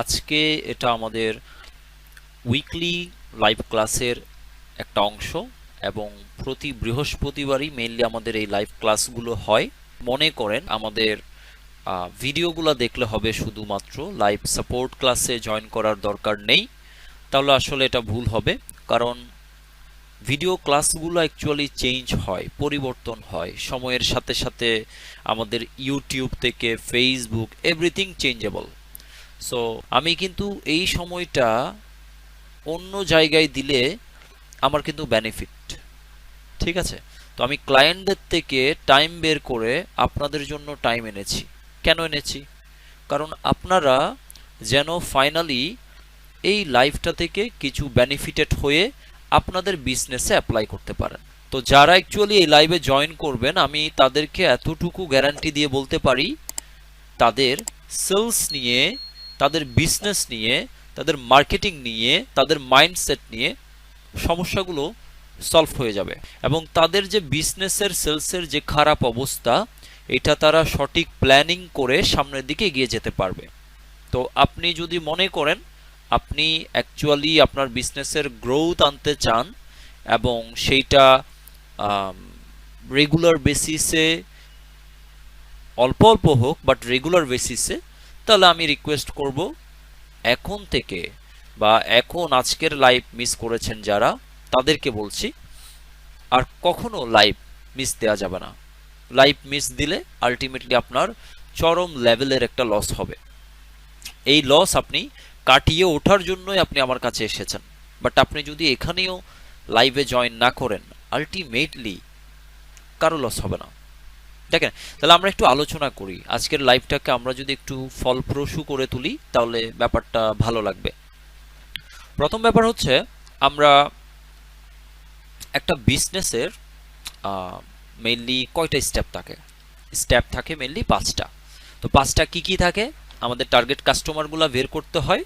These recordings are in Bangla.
আজকে এটা আমাদের উইকলি লাইভ ক্লাসের একটা অংশ এবং প্রতি বৃহস্পতিবারই মেইনলি আমাদের এই লাইভ ক্লাসগুলো হয়। মনে করেন আমাদের ভিডিওগুলো দেখলে হবে শুধুমাত্র লাইভ সাপোর্ট ক্লাসে জয়েন করার দরকার নেই। তাহলে আসলে এটা ভুল হবে, কারণ ভিডিও ক্লাসগুলো অ্যাকচুয়ালি চেঞ্জ হয়, পরিবর্তন হয়। সময়ের সাথে সাথে আমাদের ইউটিউব থেকে ফেসবুক এভরিথিং চেঞ্জেবল সো আমি কিন্তু এই সময়টা অন্য জায়গায় দিলে আমার কিন্তু বেনিফিট ঠিক আছে? তো আমি ক্লায়েন্টদের থেকে টাইম বের করে আপনাদের জন্য টাইম এনেছি। কেন এনেছি? কারণ আপনারা যেন ফাইনালি এই লাইফটা থেকে কিছু বেনিফিটেড হয়ে আপনাদের বিজনেসে অ্যাপ্লাই করতে পারেন। তো যারা অ্যাকচুয়ালি এই লাইভে জয়েন করবেন, আমি তাদেরকে এতটুকু গ্যারান্টি দিয়ে বলতে পারি, তাদের সেলস নিয়ে তাদের বিজনেস নিয়ে, তাদের মার্কেটিং নিয়ে, তাদের মাইন্ডসেট নিয়ে সমস্যাগুলো সলভ হয়ে যাবে। এবং তাদের যে বিজনেসের সেলসের যে খারাপ অবস্থা, এটা তারা সঠিক প্ল্যানিং করে সামনের দিকে এগিয়ে যেতে পারবে। তো আপনি যদি মনে করেন, আপনি অ্যাকচুয়ালি আপনার বিজনেসের গ্রোথ আনতে চান এবং সেইটা রেগুলার বেসিসে অল্প অল্প হোক বাট রেগুলার বেসিসে তাহলে আমি রিকোয়েস্ট করব, এখন থেকে বা এখন আজকের লাইভ মিস করেছেন যারা, তাদেরকে বলছি, আর কখনো লাইভ মিস দেওয়া যাবে না। লাইভ মিস দিলে আলটিমেটলি আপনার চরম লেভেলের একটা লস হবে। এই লস আপনি কাটিয়ে ওঠার জন্যই আপনি আমার কাছে এসেছেন। বাট আপনি যদি এখানেও লাইভে জয়েন না করেন আলটিমেটলি কারও লস হবে না। দেখেন, তাহলে আমরা একটু আলোচনা করি। আজকের লাইভটাকে আমরা যদি একটু ফলপ্রসূ করে তুলি, তাহলে ব্যাপারটা ভালো লাগবে। প্রথম ব্যাপার হচ্ছে, আমরা একটা বিজনেসের মেইনলি কয়টা স্টেপ থাকে? স্টেপ থাকে মেইনলি পাঁচটা। তো পাঁচটা কি কি থাকে? আমাদের টার্গেট কাস্টমারগুলো বের করতে হয়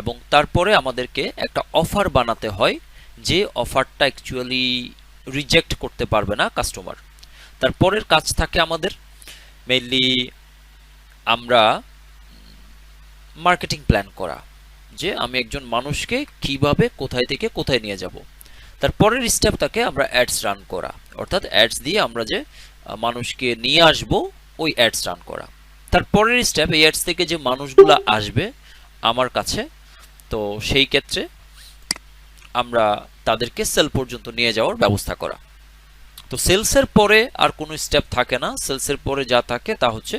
এবং তারপরে আমাদেরকে একটা অফার বানাতে হয়, যে অফারটা অ্যাকচুয়ালি রিজেক্ট করতে পারবে না কাস্টমার তারপরের কাজ থাকে আমাদের মেইনলি আমরা মার্কেটিং প্ল্যান করা, যে আমি একজন মানুষকে কীভাবে কোথায় থেকে কোথায় নিয়ে যাব। তারপরের স্টেপ থাকে আমরা অ্যাডস রান করা, অর্থাৎ অ্যাডস দিয়ে আমরা যে মানুষকে নিয়ে আসব, ওই অ্যাডস রান করা। তারপরের স্টেপ এই অ্যাডস থেকে যে মানুষগুলো আসবে আমার কাছে, তো সেই ক্ষেত্রে আমরা তাদেরকে সেল পর্যন্ত নিয়ে যাওয়ার ব্যবস্থা করা। তো সেলসের পরে আর কোনো স্টেপ থাকে না। সেলসের পরে যা থাকে তা হচ্ছে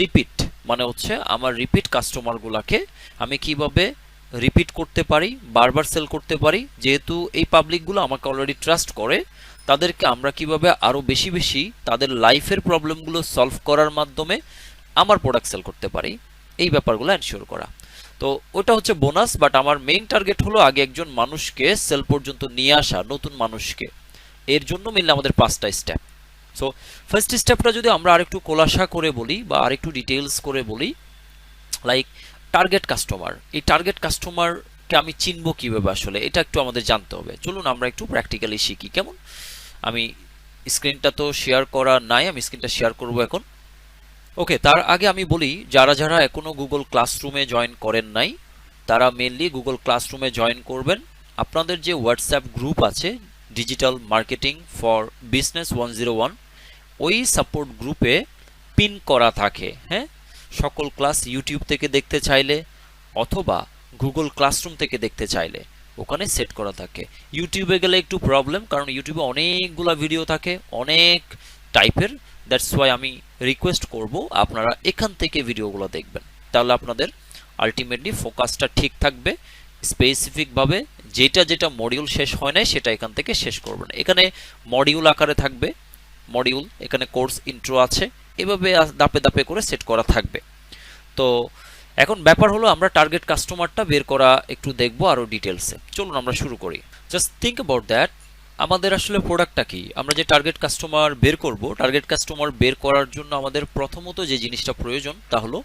রিপিট মানে হচ্ছে আমার রিপিট কাস্টমারগুলোকে আমি কীভাবে রিপিট করতে পারি, বারবার সেল করতে পারি। যেহেতু এই পাবলিকগুলো আমাকে অলরেডি ট্রাস্ট করে, তাদেরকে আমরা কীভাবে আরও বেশি বেশি তাদের লাইফের প্রবলেমগুলো সলভ করার মাধ্যমে আমার প্রোডাক্ট সেল করতে পারি। এই ব্যাপারগুলো এনশিওর করা। তো ওটা হচ্ছে বোনাস বাট আমার মেইন টার্গেট হলো আগে একজন মানুষকে সেল পর্যন্ত নিয়ে আসা, নতুন মানুষকে। এর জন্য মিললে আমাদের পাঁচটা স্টেপ সো ফার্স্ট স্টেপটা যদি আমরা আরেকটু কোলাসা করে বলি বা আরেকটু ডিটেলস করে বলি লাইক টার্গেট কাস্টমার এই টার্গেট কাস্টমারকে আমি চিনবো কীভাবে আসলে? এটা একটু আমাদের জানতে হবে। চলুন আমরা একটু প্র্যাকটিক্যালি শিখি। কেমন? আমি স্ক্রিনটা তো শেয়ার করা নাই, আমি স্ক্রিনটা শেয়ার করব এখন। ওকে তার আগে আমি বলি, যারা যারা এখনও গুগল ক্লাসরুমে জয়েন করেন নাই, তারা মেনলি গুগল ক্লাসরুমে জয়েন করবেন। আপনাদের যে হোয়াটসঅ্যাপ গ্রুপ আছে digital marketing for business one zero one ওই সাপোর্ট গ্রুপে পিন করা থাকে হ্যাঁ? সকল ক্লাস ইউটিউব থেকে দেখতে চাইলে অথবা গুগল ক্লাসরুম থেকে দেখতে চাইলে ওখানে সেট করা থাকে। ইউটিউবে গেলে একটু প্রবলেম কারণ ইউটিউবে অনেকগুলা ভিডিও থাকে, অনেক টাইপের দ্যাটস ওয়াই আমি রিকোয়েস্ট করব আপনারা এখান থেকে ভিডিওগুলো দেখবেন। তাহলে আপনাদের আলটিমেটলি ফোকাসটা ঠিক থাকবে স্পেসিফিকভাবে যেটা যেটা মডিউল শেষ হয় নাই, সেটা এখান থেকে শেষ করবেন। এখানে মডিউল আকারে থাকবে। মডিউল এখানে কোর্স ইন্ট্রো আছে। এভাবে দাপে দাপে করে সেট করা থাকবে। তো এখন ব্যাপার হলো আমরা টার্গেট কাস্টমারটা বের করা একটু দেখব আরও ডিটেলসে চলুন আমরা শুরু করি। জাস্ট থিঙ্ক অ্যাবাউট দ্যাট আমাদের আসলে প্রোডাক্টটা কি? আমরা যে টার্গেট কাস্টমার বের করব টার্গেট কাস্টমার বের করার জন্য আমাদের প্রথমত যে জিনিসটা প্রয়োজন, তা হলো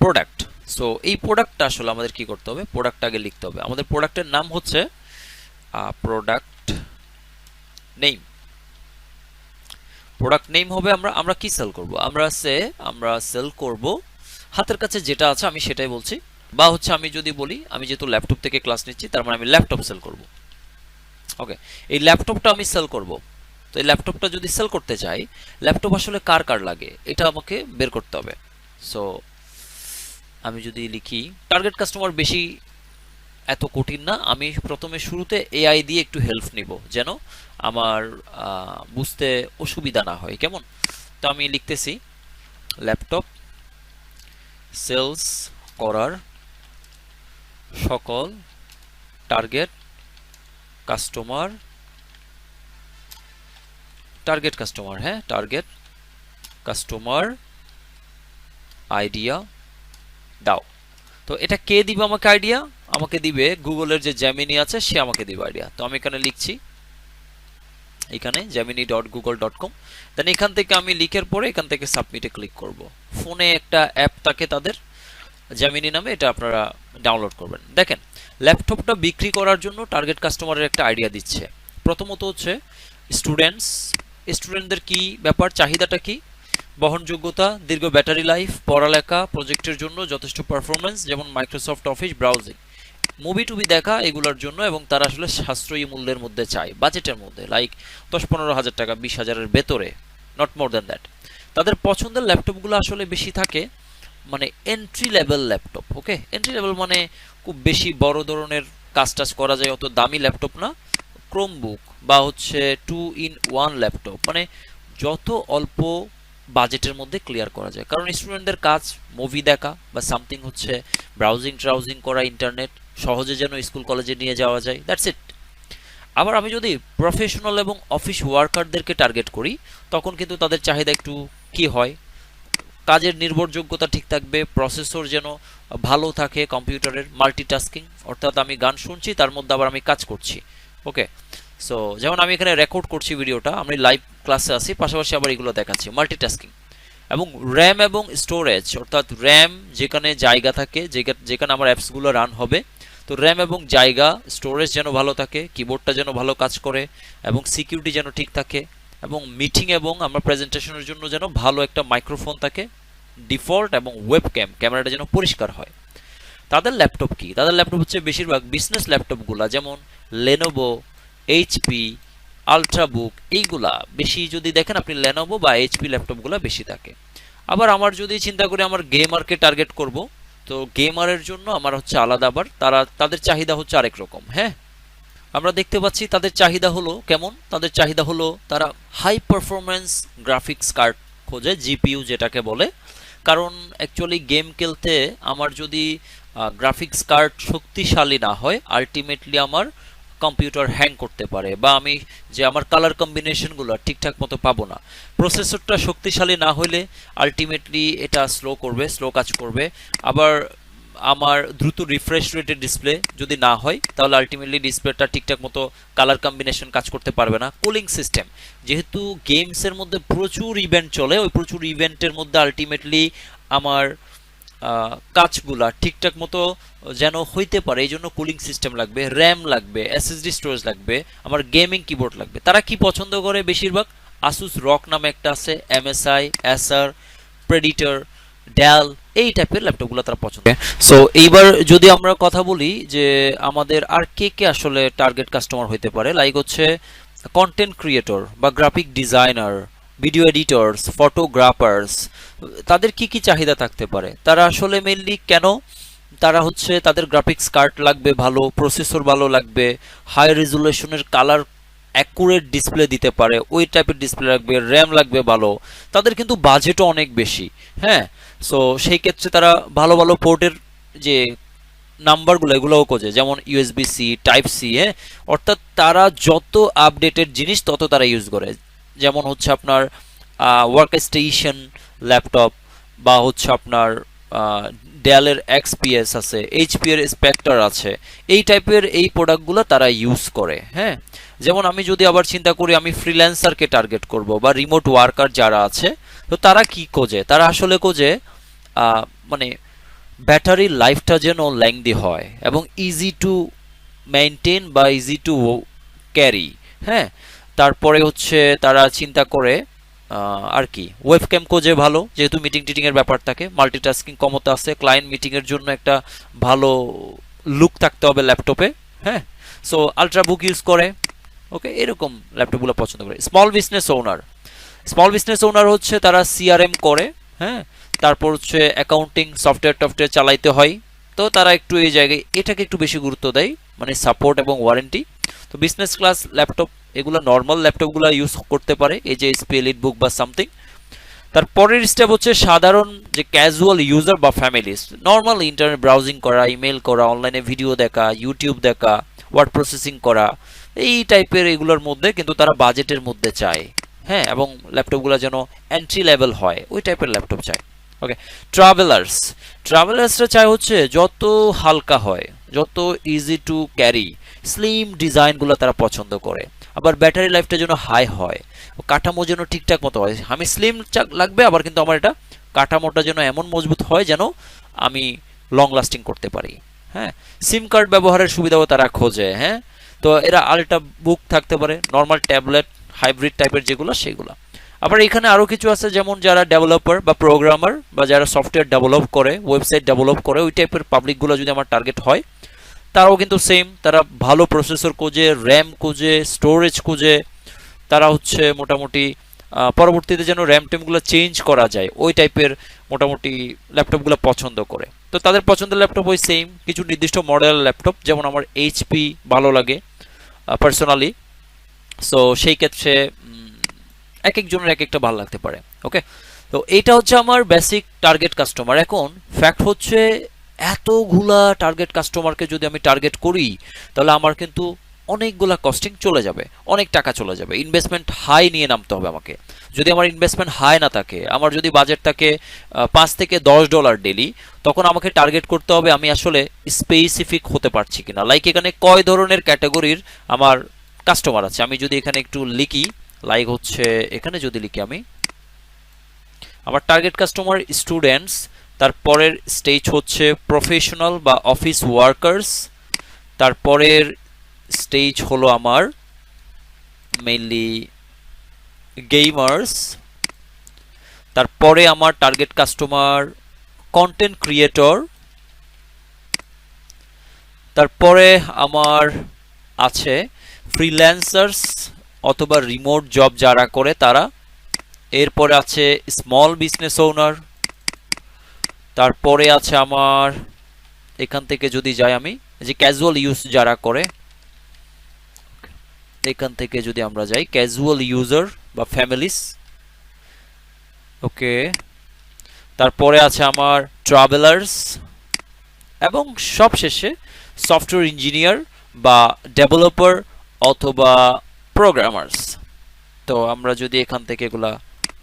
প্রোডাক্ট সো এই প্রোডাক্টটা আসলে আমাদের কি করতে হবে? প্রোডাক্ট আগে লিখতে হবে। আমাদের প্রোডাক্টের নাম হচ্ছে প্রোডাক্ট নেম প্রোডাক্ট নেম হবে আমরা আমরা কি সেল করব? আমরা সে, আমরা সেল করব হাতের কাছে যেটা আছে, আমি সেটাই বলছি। বা হচ্ছে আমি যদি বলি, আমি যেহেতু ল্যাপটপ থেকে ক্লাস নিচ্ছি, তার মানে আমি ল্যাপটপ সেল করব। ওকে এই ল্যাপটপটা আমি সেল করব। তো এই ল্যাপটপটা যদি সেল করতে চাই ল্যাপটপ আসলে কার কার লাগে? এটা আমাকে বের করতে হবে। সো আমি যদি লিখি টার্গেট কাস্টমার বেশি এত কঠিন না, আমি প্রথমে শুরুতে এআই দিয়ে একটু হেল্প নিব, যেন আমার বুঝতে অসুবিধা না হয়, কেমন? তো আমি লিখতেছি ল্যাপটপ সেলস করার সকল টার্গেট কাস্টমার টার্গেট কাস্টমার হ্যাঁ টার্গেট কাস্টমার আইডিয়া দাও। তো এটা কে দিবে আমাকে আইডিয়া আমাকে দিবে গুগলের যে জ্যামিনি আছে, সে আমাকে দিবে আইডিয়া তো আমি এখানে লিখছি। এখানে Gemini dot Google dot com then এখান থেকে আমি লিখের পরে এখান থেকে সাবমিটে ক্লিক করব। ফোনে একটা অ্যাপ থাকে তাদের জ্যামিনি নামে, এটা আপনারা ডাউনলোড করবেন। দেখেন ল্যাপটপটা বিক্রি করার জন্য টার্গেট কাস্টমারের একটা আইডিয়া দিচ্ছে। প্রথমত হচ্ছে স্টুডেন্টস স্টুডেন্টদের কি ব্যাপার, চাহিদাটা কি? বহনযোগ্যতা, দীর্ঘ ব্যাটারি লাইফ, পড়ালেখা, প্রজেক্টের জন্য যথেষ্ট পারফরমেন্স যেমন মাইক্রোসফট অফিস ব্রাউজিং মুভি টুবি দেখা এগুলোর জন্য এবং তারা আসলে সাশ্রয়ী মূল্যের মধ্যে চায় বাজেটের মধ্যে লাইক দশ পনেরো হাজার টাকা, বিশ হাজারের ভেতরে নট মোর দ্যান দ্যাট তাদের পছন্দের ল্যাপটপগুলো আসলে বেশি থাকে মানে entry level laptop okay entry level মানে খুব বেশি বড় ধরনের কাজ টাজ করা যায়, অত দামি ল্যাপটপ না। ক্রোমবুক বা হচ্ছে টু ইন ওয়ান ল্যাপটপ মানে যত অল্প বাজেটের মধ্যে ক্লিয়ার করা যায়। কারণ স্টুডেন্টদের কাজ মুভি দেখা বা সামথিং হচ্ছে ব্রাউজিং ট্রাউজিং করা ইন্টারনেট সহজে যেন স্কুল কলেজে নিয়ে যাওয়া যায় দ্যাটস ইট আবার আমি যদি প্রফেশনাল এবং অফিস ওয়ার্কারদেরকে টার্গেট করি, তখন কিন্তু তাদের চাহিদা একটু কি হয়? কাজের নির্ভরযোগ্যতা ঠিক থাকবে প্রসেসর যেন ভালো থাকে কম্পিউটারের মাল্টিটাস্কিং অর্থাৎ আমি গান শুনছি, তার মধ্যে আবার আমি কাজ করছি। ওকে সো যেমন আমি এখানে রেকর্ড করছি ভিডিওটা আমি লাইভ ক্লাসে আছি, পাশাপাশি আবার এগুলো দেখাচ্ছি মাল্টিটাস্কিং এবং র্যাম এবং স্টোরেজ অর্থাৎ র্যাম যেখানে জায়গা থাকে যেখানে আমার অ্যাপসগুলো রান হবে, তো র্যাম এবং জায়গা স্টোরেজ যেন ভালো থাকে কিবোর্ডটা যেন ভালো কাজ করে, এবং সিকিউরিটি যেন ঠিক থাকে, এবং মিটিং এবং আমার প্রেজেন্টেশনের জন্য যেন ভালো একটা মাইক্রোফোন থাকে ডিফল্ট এবং ওয়েব ক্যাম ক্যামেরাটা যেন পরিষ্কার হয়। তাদের ল্যাপটপ কি? তাদের ল্যাপটপ হচ্ছে বেশিরভাগ বিজনেস ল্যাপটপগুলো যেমন লেনোভো এইচপি আলট্রাবুক এইগুলা বেশি যদি দেখেন আপনি লেনোভো বা এইচপি ল্যাপটপগুলো বেশি থাকে। আবার আমার যদি চিন্তা করি আমার গেমারকে টার্গেট করব, তো গেমারের জন্য আমার হচ্ছে আলাদা আবার, তারা, তাদের চাহিদা হচ্ছে আরেক রকম হ্যাঁ? আমরা দেখতে পাচ্ছি তাদের চাহিদা হলো কেমন? তাদের চাহিদা হলো তারা হাই পারফরমেন্স গ্রাফিক্স কার্ড খোঁজে জিপিইউ যেটাকে বলে। কারণ অ্যাকচুয়ালি গেম খেলতে আমার যদি গ্রাফিক্স কার্ড শক্তিশালী না হয় আলটিমেটলি আমার কম্পিউটার হ্যাং করতে পারে বা আমি যে আমার কালার কম্বিনেশনগুলো ঠিকঠাক মতো পাবো না। প্রসেসরটা শক্তিশালী না হলে আলটিমেটলি এটা স্লো করবে স্লো কাজ করবে। আবার আমার দ্রুত রিফ্রেশ রেটের ডিসপ্লে যদি না হয়, তাহলে আলটিমেটলি ডিসপ্লেটা ঠিকঠাক মতো কালার কম্বিনেশন কাজ করতে পারবে না। কুলিং সিস্টেম যেহেতু গেমসের মধ্যে প্রচুর ইভেন্ট চলে, ওই প্রচুর ইভেন্টের মধ্যে আলটিমেটলি আমার কাজগুলা ঠিকঠাক মতো যেন হইতে পারে এই জন্য কুলিং সিস্টেম লাগবে র্যাম লাগবে এসএসডি স্টোরেজ লাগবে, আমার গেমিং কিবোর্ড লাগবে। তারা কি পছন্দ করে বেশিরভাগ? আসুস রক নামে একটা আছে এমএসআই এসার প্রেডিটর ডেল এই টাইপের ল্যাপটপগুলো তারা পছন্দ সো এইবার যদি আমরা কথা বলি যে আমাদের আর কে কে আসলে টার্গেট কাস্টমার হইতে পারে লাইক হচ্ছে কন্টেন্ট ক্রিয়েটর বা graphic designer video editors photographers তাদের কি কি চাহিদা থাকতে পারে? তারা আসলে মেনলি কেন? তারা হচ্ছে তাদের গ্রাফিক্স কার্ড লাগবে ভালো প্রসেসর ভালো লাগবে হাই রেজুলেশনের কালার অ্যাকুরেট ডিসপ্লে দিতে পারে, ওই টাইপের ডিসপ্লে লাগবে র্যাম লাগবে ভালো। তাদের কিন্তু বাজেটও অনেক বেশি হ্যাঁ? সো সেই ক্ষেত্রে তারা ভালো ভালো পোর্টের যে নাম্বারগুলো এগুলোও খোঁজে, যেমন ইউএসবি সি টাইপ সি হ্যাঁ? অর্থাৎ তারা যত আপডেটেড জিনিস, তত তারা ইউজ করে। যেমন হচ্ছে আপনার ওয়ার্ক স্টেশন ল্যাপটপ বা হচ্ছে আপনার ডেলের এক্সপিএস আছে এইচপি এর স্পেক্টার আছে, এই টাইপের এই প্রোডাক্টগুলো তারা ইউজ করে হ্যাঁ? যেমন আমি যদি আবার চিন্তা করি, আমি ফ্রিল্যান্সারকে টার্গেট করব বা রিমোট ওয়ার্কার যারা আছে, তো তারা কি খোঁজে? তারা আসলে খোঁজে মানে ব্যাটারির লাইফটা যেন লেংদি হয় এবং ইজি টু মেনটেন বা ইজি টু ক্যারি হ্যাঁ? তারপরে হচ্ছে তারা চিন্তা করে আর কি, ওয়েবক্যাম কোজে ভালো, যেহেতু মিটিং টিটিং এর ব্যাপার থাকে মাল্টিটাস্কিং ক্ষমতা আছে ক্লায়েন্ট মিটিং এর জন্য একটা ভালো লুক থাকতে হবে ল্যাপটপে হ্যাঁ? সো আলট্রাবুক ইউজ করে ওকে এরকম ল্যাপটপগুলো পছন্দ করে। Small business owner small business owner হচ্ছে তারা সিআরএম করে হ্যাঁ? তারপর হচ্ছে অ্যাকাউন্টিং সফটওয়্যার টফটওয়্যার চালাইতে হয়, তো তারা একটু এই জায়গায়, এটাকে একটু বেশি গুরুত্ব দেয় মানে সাপোর্ট এবং ওয়ারেন্টি তো বিজনেস ক্লাস ল্যাপটপ এগুলো নর্মাল ল্যাপটপগুলো ইউজ করতে পারে, এই যে স্পেলিট বুক বা সামথিং তারপরের স্টেপ হচ্ছে সাধারণ যে ক্যাজুয়াল ইউজার বা ফ্যামিলিস নর্মাল ইন্টারনেট ব্রাউজিং করা ইমেল করা অনলাইনে ভিডিও দেখা ইউটিউব দেখা ওয়ার্ড প্রসেসিং করা, এই টাইপের এগুলোর মধ্যে কিন্তু তারা বাজেটের মধ্যে চায়। হ্যাঁ এবং ল্যাপটপগুলো যেন এন্ট্রি লেভেল হয়, ওই টাইপের ল্যাপটপ চায়। ওকে ট্রাভেলার্স ট্রাভেলার্সরা চায় হচ্ছে যত হালকা হয়, যত ইজি টু ক্যারি স্লিম ডিজাইনগুলো তারা পছন্দ করে। আবার ব্যাটারি লাইফটা যেন হাই হয়, কাঠামো যেন ঠিকঠাক মতো হয়। আমি স্লিম লাগবে, আবার কিন্তু আমার এটা কাঠামোটা যেন এমন মজবুত হয় যেন আমি লং লাস্টিং করতে পারি। হ্যাঁ সিম কার্ড ব্যবহারের সুবিধাও তারা খোঁজে হ্যাঁ? তো এরা আলট্রা বুক থাকতে পারে নর্মাল ট্যাবলেট হাইব্রিড টাইপের যেগুলো, সেগুলো। আবার এখানে আরও কিছু আছে, যেমন যারা ডেভেলপার বা প্রোগ্রামার বা যারা সফটওয়্যার ডেভেলপ করে ওয়েবসাইট ডেভেলপ করে, ওই টাইপের পাবলিকগুলো যদি আমার টার্গেট হয় তারাও কিন্তু সেম তারা ভালো প্রসেসর খুঁজে র্যাম খুঁজে স্টোরেজ খুঁজে, তারা হচ্ছে মোটামুটি পরবর্তীতে যেন র্যাম টেমগুলো চেঞ্জ করা যায়, ওই টাইপের মোটামুটি ল্যাপটপগুলো পছন্দ করে। তো তাদের পছন্দের ল্যাপটপ ওই সেম কিছু নির্দিষ্ট মডেল ল্যাপটপ যেমন আমার এইচপি ভালো লাগে পার্সোনালি সো সেই ক্ষেত্রে এক একজনের এক একটা ভালো লাগতে পারে ওকে তো এইটা হচ্ছে আমার বেসিক টার্গেট কাস্টমার এখন ফ্যাক্ট হচ্ছে এতগুলা টার্গেট কাস্টমারকে যদি আমি টার্গেট করি, তাহলে আমার কিন্তু অনেকগুলা কস্টিং চলে যাবে, অনেক টাকা চলে যাবে। ইনভেস্টমেন্ট হাই নিয়ে নামতে হবে আমাকে। যদি আমার ইনভেস্টমেন্ট হাই না থাকে, আমার যদি বাজেট থাকে পাঁচ থেকে দশ ডলার ডেলি তখন আমাকে টার্গেট করতে হবে আমি আসলে স্পেসিফিক হতে পারছি কিনা। লাইক এখানে কয় ধরনের ক্যাটাগরির আমার কাস্টমার আছে? আমি যদি এখানে একটু লিখি লাইক হচ্ছে, এখানে যদি লিখি আমি, আমার টার্গেট কাস্টমার স্টুডেন্টস তারপরের স্টেজ হচ্ছে প্রফেশনাল বা অফিস ওয়ার্কার্স তারপরের স্টেজ হলো আমার মেইনলি গেমার্স তারপরে আমার টার্গেট কাস্টমার কন্টেন্ট ক্রিয়েটর তারপরে আমার আছে ফ্রিল্যান্সার্স অথবা রিমোট জব যারা করে তারা। এরপরে আছে স্মল বিজনেস ওনার তারপরে আছে আমার এখান থেকে যদি যাই আমি যে ক্যাজুয়াল ইউজ যারা করে এখান থেকে যদি আমরা যাই ক্যাজুয়াল ইউজার বা ফ্যামিলিস ওকে তারপরে আছে আমার ট্রাভেলার্স এবং সবশেষে সফটওয়্যার ইঞ্জিনিয়ার বা ডেভেলপার অথবা প্রোগ্রামার্স তো আমরা যদি এখান থেকে এগুলা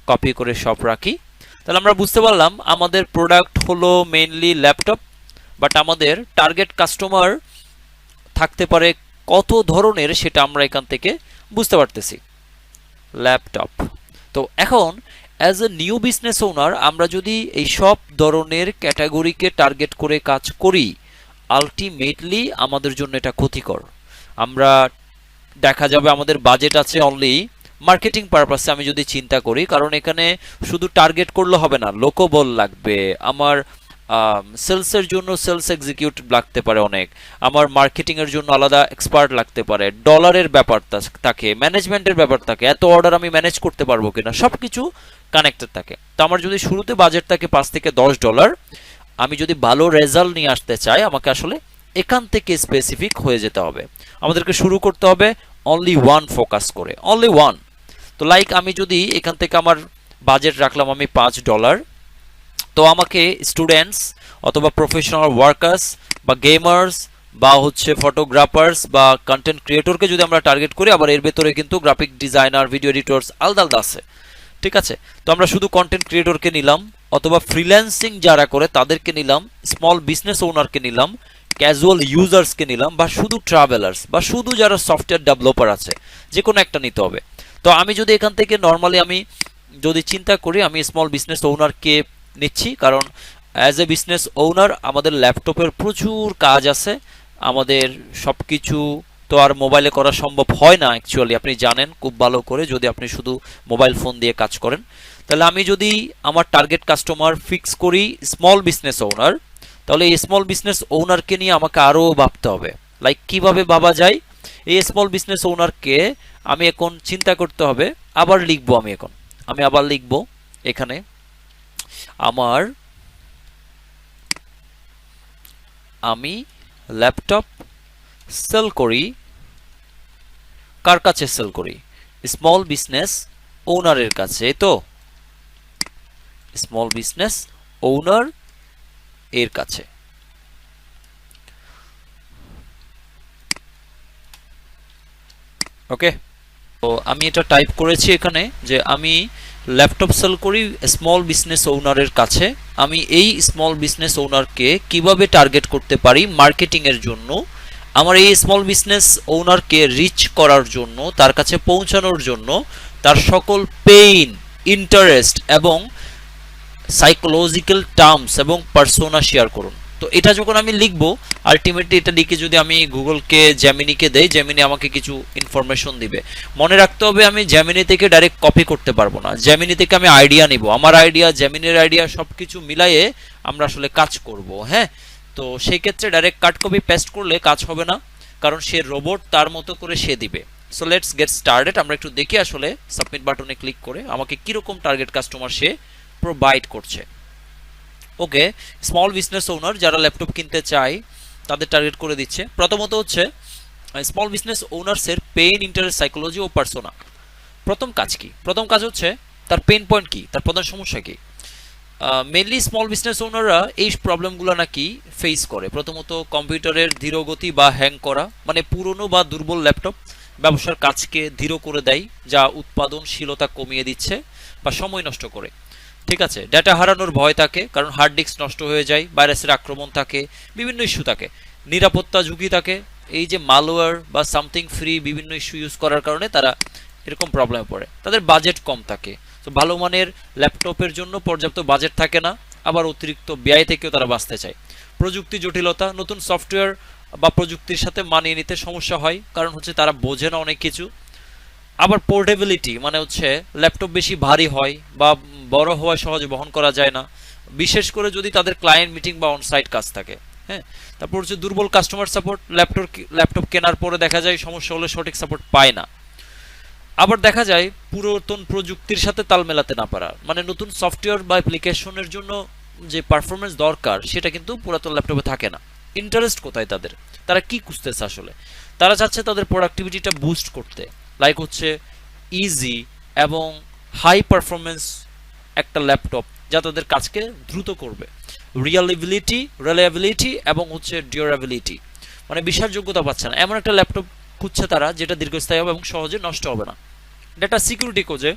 কপি করে সব রাখি তাহলে আমরা বুঝতে পারলাম আমাদের প্রোডাক্ট হলো মেইনলি ল্যাপটপ বাট আমাদের টার্গেট কাস্টমার থাকতে পারে কত ধরনের সেটা আমরা এখান থেকে বুঝতে পারতেছি। ল্যাপটপ তো এখন as a new business owner আমরা যদি এই সব ধরনের ক্যাটাগরিকে টার্গেট করে কাজ করি আলটিমেটলি আমাদের জন্য এটা ক্ষতিকর। আমরা, দেখা যাবে আমাদের বাজেট আছে অনলি মার্কেটিং পারপাসে আমি যদি চিন্তা করি, কারণ এখানে শুধু টার্গেট করলে হবে না লোকবল লাগবে। আমার সেলসের জন্য সেলস এক্সিকিউট লাগতে পারে অনেক। আমার মার্কেটিং এর জন্য আলাদা এক্সপার্ট লাগতে পারে। ডলারের ব্যাপার থাকে ম্যানেজমেন্টের ব্যাপার থাকে, এত অর্ডার আমি ম্যানেজ করতে পারব কিনা সব কিছু কানেক্টেড থাকে। তো আমার যদি শুরুতে বাজেট থাকে পাঁচ থেকে দশ ডলার আমি যদি ভালো রেজাল্ট নিয়ে আসতে চাই, আমাকে আসলে এখান থেকে স্পেসিফিক হয়ে যেতে হবে। আমাদেরকে শুরু করতে হবে অনলি ওয়ান ফোকাস করে অনলি ওয়ান তো লাইক আমি যদি এখান থেকে আমার বাজেট রাখলাম আমি পাঁচ ডলার তো আমাকে স্টুডেন্টস অথবা প্রফেশনাল ওয়ার্কার্স বা গেমার্স বা হচ্ছে ফটোগ্রাফার্স বা কন্টেন্ট ক্রিয়েটরকে যদি আমরা টার্গেট করি, আবার এর ভেতরে কিন্তু গ্রাফিক ডিজাইনার ভিডিও এডিটর্স আলাদা আলাদা আছে। ঠিক আছে? তো আমরা শুধু কন্টেন্ট ক্রিয়েটরকে নিলাম, অথবা ফ্রিল্যান্সিং যারা করে তাদেরকে নিলাম স্মল বিজনেস ওনারকে নিলাম ক্যাজুয়াল ইউজার্সকে নিলাম বা শুধু ট্রাভেলার্স বা শুধু যারা সফটওয়্যার ডেভেলপার আছে যে কোনো একটা নিতে হবে। তো আমি যদি এখান থেকে নর্মালি আমি যদি চিন্তা করি, আমি স্মল বিজনেস ওনারকে নিচ্ছি, কারণ অ্যাজ এ বিজনেস ওনার আমাদের ল্যাপটপের প্রচুর কাজ আছে। আমাদের সব কিছু তো আর মোবাইলে করা সম্ভব হয় না অ্যাকচুয়ালি আপনি জানেন, খুব ভালো করে যদি আপনি শুধু মোবাইল ফোন দিয়ে কাজ করেন। তাহলে আমি যদি আমার টার্গেট কাস্টমার ফিক্স করি স্মল বিজনেস ওনার তাহলে স্মল বিজনেস ওনারকে নিয়ে আমাকে আরও ভাবতে হবে। লাইক কীভাবে ভাবা যায়? এই স্মল বিজনেস ওনারকে আমি এখন চিন্তা করতে হবে, আবার লিখব আমি এখন। আমি আবার লিখব এখানে আমার আমি ল্যাপটপ সেল করি, কার কাছে সেল করি? স্মল বিজনেস ওনারের কাছে তো? স্মল বিজনেস ওনার এর কাছে। ওকে তো আমি এটা টাইপ করেছি এখানে যে আমি ল্যাপটপ সেল করি স্মল বিজনেস ওনারের কাছে। আমি এই স্মল বিজনেস ওনারকে কীভাবে টার্গেট করতে পারি মার্কেটিং এর জন্য? আমার এই স্মল বিজনেস ওনারকে রিচ করার জন্য, তার কাছে পৌঁছানোর জন্য তার সকল পেইন ইন্টারেস্ট এবং সাইকোলজিক্যাল টার্মস এবং পার্সোনা শেয়ার করুন। তো এটা যখন আমি লিখব আলটিমেটলি এটা লিখে যদি আমি গুগলকে জ্যামিনিকে দেই জ্যামিনি আমাকে কিছু ইনফরমেশন দিবে। মনে রাখতে হবে আমি জ্যামিনি থেকে ডাইরেক্ট কপি করতে পারব না। জ্যামিনি থেকে আমি আইডিয়া নিব। আমার আইডিয়া জ্যামিনির আইডিয়া সব কিছু মিলাইয়ে আমরা আসলে কাজ করব হ্যাঁ? তো সেই ক্ষেত্রে ডাইরেক্ট কাট কপি পেস্ট করলে কাজ হবে না, কারণ সে রোবট তার মতো করে সে দিবে। সো লেটস গেট স্টার্টেড আমরা একটু দেখি আসলে সাবমিট বাটনে ক্লিক করে আমাকে কীরকম টার্গেট কাস্টমার সে প্রোভাইড করছে। ওকে স্মল বিজনেস ওনার যারা ল্যাপটপ কিনতে চায়, তাদের টার্গেট করে দিচ্ছে। প্রথমত হচ্ছে স্মল বিজনেস ওনার্সের পেইন ইন্টারেস্ট সাইকোলজি ও পার্সোনা প্রথম কাজ কি? প্রথম কাজ হচ্ছে, তার পেইন পয়েন্ট কি? তার প্রধান সমস্যা কি? মেনলি স্মল বিজনেস ওনাররা এই প্রবলেমগুলো নাকি ফেস করে। প্রথমত কম্পিউটারের ধীরগতি বা হ্যাং করা মানে পুরনো বা দুর্বল ল্যাপটপ ব্যবসার কাজকে ধীর করে দেয়, যা উৎপাদনশীলতা কমিয়ে দিচ্ছে বা সময় নষ্ট করে। ঠিক আছে ডেটা হারানোর ভয় থাকে, কারণ হার্ড ডিস্ক নষ্ট হয়ে যায়, ভাইরাসের আক্রমণ থাকে, বিভিন্ন ইস্যু থাকে। নিরাপত্তা ঝুঁকি থাকে, এই যে মালওয়্যার বা সামথিং ফ্রি বিভিন্ন ইস্যু ইউজ করার কারণে তারা এরকম প্রবলেমে পড়ে। তাদের বাজেট কম থাকে। তো ভালো মানের ল্যাপটপের জন্য পর্যাপ্ত বাজেট থাকে না, আবার অতিরিক্ত ব্যয় থেকেও তারা বাঁচতে চায়। প্রযুক্তি জটিলতা, নতুন সফটওয়্যার বা প্রযুক্তির সাথে মানিয়ে নিতে সমস্যা হয়, কারণ হচ্ছে তারা বোঝে না অনেক কিছু। আবার পোর্টেবিলিটি মানে হচ্ছে ল্যাপটপ বেশি ভারী হয় বা বড় হওয়ায় সহজে বহন করা যায় না। বিশেষ করে যদি তাদের ক্লায়েন্ট মিটিং বা অনসাইট কাজ থাকে হ্যাঁ? তারপর হচ্ছে দুর্বল কাস্টমার সাপোর্ট ল্যাপটপ ল্যাপটপ কেনার পরে দেখা যায় সমস্যা হলে সঠিক সাপোর্ট পায় না। আবার দেখা যায় পুরাতন প্রযুক্তির সাথে তাল মেলাতে না পারা। মানে নতুন সফটওয়্যার বা অ্যাপ্লিকেশনের জন্য যে পারফরমেন্স দরকার, সেটা কিন্তু পুরাতন ল্যাপটপে থাকে না। ইন্টারেস্ট কোথায় তাদের? তারা কি খুঁজতেছে আসলে? তারা চাচ্ছে তাদের প্রোডাক্টিভিটিটা বুস্ট করতে। লাইক হচ্ছে ইজি এবং হাই পারফরমেন্স একটা ল্যাপটপ যা তাদের কাজকে দ্রুত করবে। রিয়ালিবিলিটি রিলায়াবিলিটি এবং হচ্ছে ডিউরাবিলিটি মানে বিশ্বাসযোগ্যতা পাচ্ছে না। এমন একটা ল্যাপটপ খুঁজছে তারা যেটা দীর্ঘস্থায়ী হবে এবং সহজে নষ্ট হবে না। ডেটা সিকিউরিটি খোঁজে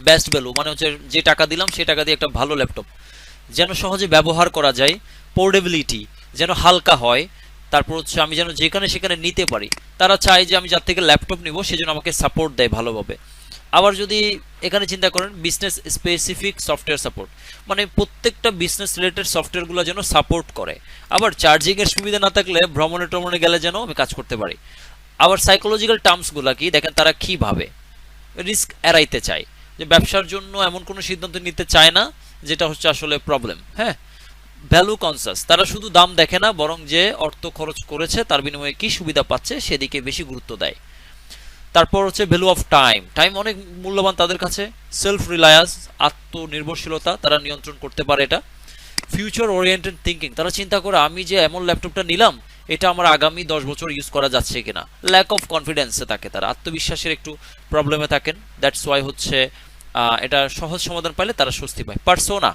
বেস্ট ভ্যালু মানে হচ্ছে যে টাকা দিলাম সেই টাকা দিয়ে একটা ভালো ল্যাপটপ যেন সহজে ব্যবহার করা যায়। পোর্টেবিলিটি যেন হালকা হয়। তারপর হচ্ছে আমি যেন যেখানে সেখানে নিতে পারি। তারা চায় যে আমি যার থেকে ল্যাপটপ নিব সেজন্য আমাকে সাপোর্ট দেয় ভালোভাবে। আবার যদি এখানে চিন্তা করেন বিজনেস স্পেসিফিক সফটওয়্যার সাপোর্ট মানে প্রত্যেকটা বিজনেস রিলেটেড সফটওয়্যারগুলো যেন সাপোর্ট করে। আবার চার্জিংয়ের সুবিধা না থাকলে ভ্রমণে ট্রমণে গেলে যেন আমি কাজ করতে পারি। আবার সাইকোলজিক্যাল টার্মসগুলো কি? দেখেন তারা কি ভাবে? রিস্ক এড়াইতে চায়। যে ব্যবসার জন্য এমন কোনো সিদ্ধান্ত নিতে চায় না, যেটা হচ্ছে আসলে প্রবলেম হ্যাঁ? ভ্যালু কনসাস তারা শুধু দাম দেখে না, বরং যে অর্থ খরচ করেছে, তার বিনিময়ে কি সুবিধা পাচ্ছে, সেদিকে বেশি গুরুত্ব দেয়। তারপর হচ্ছে ভ্যালু অফ টাইম টাইম অনেক মূল্যবান তাদের কাছে। সেলফ রিলায়েন্স আত্মনির্ভরশীলতা, তারা নিয়ন্ত্রণ করতে পারে এটা। ফিউচার ওরিয়েন্টেড থিঙ্কিং তারা চিন্তা করে, আমি যে এমন ল্যাপটপটা নিলাম, এটা আমার আগামী দশ বছর ইউজ করা যাচ্ছে কিনা। ল্যাক অফ কনফিডেন্সে থাকে তারা। আত্মবিশ্বাসের একটু প্রবলেমে থাকেন। দ্যাটস ওয়াই হচ্ছে এটা সহজ সমাধান পাইলে তারা স্বস্তি পায়। পার্সোনা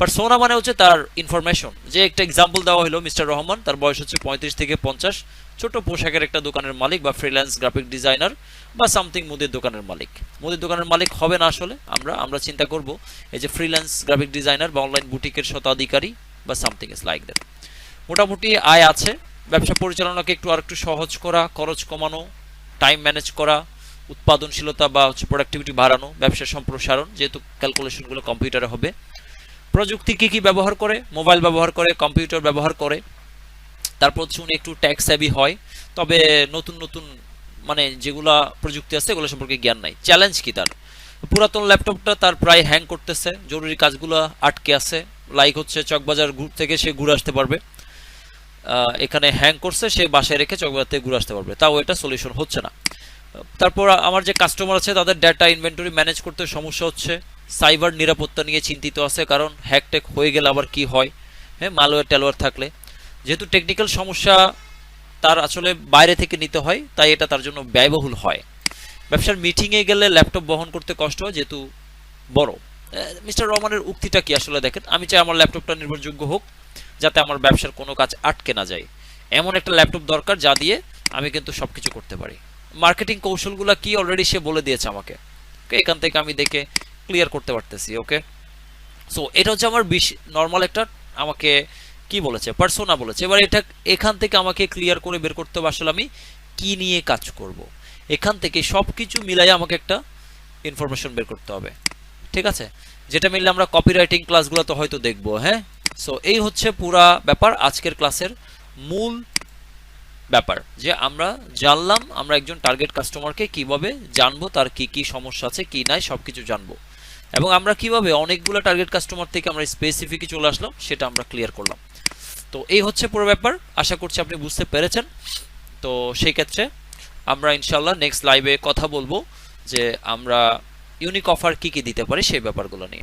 পার্সোনা মানে হচ্ছে তার ইনফরমেশন যে একটা এক্সাম্পল দেওয়া হলো মিস্টার রহমান, তার বয়স হচ্ছে পঁয়ত্রিশ থেকে পঞ্চাশ। ছোট পোশাকের একটা দোকানের মালিক বা ফ্রিল্যান্স গ্রাফিক ডিজাইনার বা সামথিং মুদির দোকানের মালিক। মুদির দোকানের মালিক হবে না আসলে, আমরা আমরা চিন্তা করব এই যে ফ্রিল্যান্স গ্রাফিক ডিজাইনার বা অনলাইন বুটিকের শতাধিকারী বা সামথিং ইস লাইক দ্যাট মোটামুটি আয় আছে, ব্যবসা পরিচালনাকে একটু আর একটু সহজ করা, খরচ কমানো টাইম ম্যানেজ করা, উৎপাদনশীলতা বা হচ্ছে প্রোডাক্টিভিটি বাড়ানো ব্যবসার সম্প্রসারণ, যেহেতু ক্যালকুলেশনগুলো কম্পিউটারে হবে। প্রযুক্তি কি কি ব্যবহার করে? মোবাইল ব্যবহার করে, কম্পিউটার ব্যবহার করে। তারপর হচ্ছে উনি একটু ট্যাক্স হ্যাভি হয়। তবে নতুন নতুন মানে যেগুলা প্রযুক্তি আছে, এগুলো সম্পর্কে জ্ঞান নাই। চ্যালেঞ্জ কি তার? পুরাতন ল্যাপটপটা তার প্রায় হ্যাং করতেছে। জরুরি কাজগুলো আটকে আছে। লাইক হচ্ছে চকবাজার ঘুর থেকে সে ঘুরে আসতে পারবে। এখানে হ্যাং করছে, সে বাসায় রেখে চকবাজার থেকে ঘুরে আসতে পারবে। তাও এটা সলিউশন হচ্ছে না। তারপর আমার যে কাস্টমার আছে, তাদের ডেটা ইনভেন্টরি ম্যানেজ করতে সমস্যা হচ্ছে। সাইবার নিরাপত্তা নিয়ে চিন্তিত আছে, কারণ হ্যাক ট্যাক হয়ে গেলে আবার কি হয়? হ্যাঁ মালওয়্যার ট্যালওয়্যার থাকলে। যেহেতু টেকনিক্যাল সমস্যা তার আসলে বাইরে থেকে নিতে হয়, তাই এটা তার জন্য ব্যয়বহুল হয়। ব্যবসার মিটিংয়ে গেলে ল্যাপটপ বহন করতে কষ্ট হয় যেহেতু বড়। মিস্টার রহমানের উক্তিটা কি আসলে দেখেন? আমি চাই আমার ল্যাপটপটা নির্ভরযোগ্য হোক, যাতে আমার ব্যবসার কোনো কাজ আটকে না যায়। এমন একটা ল্যাপটপ দরকার, যা দিয়ে আমি কিন্তু সবকিছু করতে পারি। মার্কেটিং কৌশলগুলো কি অলরেডি সে বলে দিয়েছে আমাকে। এখান থেকে আমি দেখে ক্লিয়ার করতে পারতেছি ওকে সো এটা হচ্ছে আমার বিশ নর্মাল একটা আমাকে কি বলেছে? পার্সোনা বলেছে। এবার এটা এখান থেকে আমাকে ক্লিয়ার করে বের করতে হবে আসলে আমি কি নিয়ে কাজ করব। এখান থেকে সব কিছু মিলাই আমাকে একটা ইনফরমেশন বের করতে হবে। ঠিক আছে? যেটা মিললে আমরা কপিরাইটিং ক্লাসগুলোতে হয়তো দেখব হ্যাঁ? সো এই হচ্ছে পুরা ব্যাপার, আজকের ক্লাসের মূল ব্যাপার। যে আমরা জানলাম আমরা একজন টার্গেট কাস্টমারকে কীভাবে জানব, তার কি কি সমস্যা আছে, কি নাই, সবকিছু জানব। এবং আমরা কীভাবে অনেকগুলো টার্গেট কাস্টমার থেকে আমরা স্পেসিফিকই চলে আসলাম, সেটা আমরা ক্লিয়ার করলাম। তো এই হচ্ছে পুরো ব্যাপার। আশা করছি আপনি বুঝতে পেরেছেন। তো সেই ক্ষেত্রে আমরা ইনশাল্লাহ নেক্সট লাইভে কথা বলব যে আমরা ইউনিক অফার কি কি দিতে পারি সেই ব্যাপারগুলো নিয়ে।